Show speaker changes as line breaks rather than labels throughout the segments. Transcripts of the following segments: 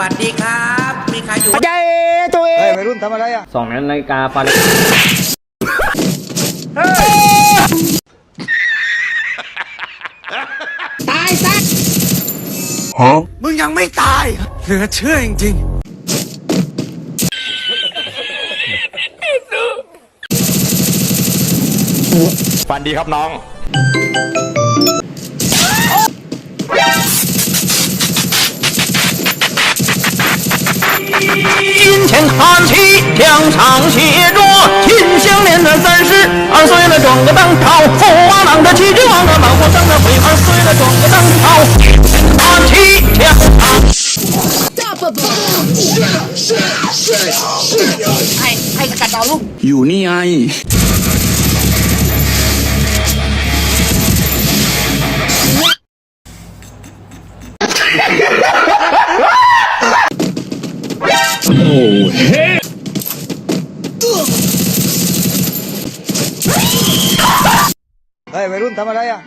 วัสดีครับ มีใครอยู่
ใจตัวเอง
เฮ้ยวัยรุ่นทำอะไรอะ
สองนาฬิกาปาเล
มึงยังไม่ตาย เหลือเชื่อจริง
ฟันดีครับน้อง
叹气，两场写着秦香莲的三十二岁了，装个当朝，富二郎的气质王的老婆生的鬼二岁了，装个当朝，叹气两场。
哎，哎，干啥路？有你爱。
เฮ้ยวัยรุ่นทำอะไรอ่ะ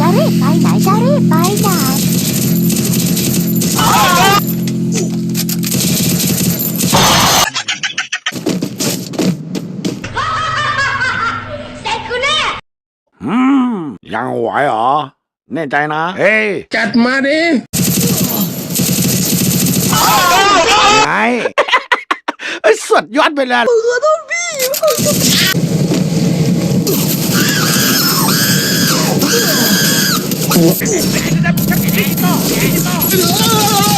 จะรีบไปไหนจะรีบไปไหนเด็กคุณแน่
อืม ยังไหวเหรอ แน่ใจนะ เฮ้ย
จัดมาดิ
ไงไอ้สุดยอดไปเลย
เ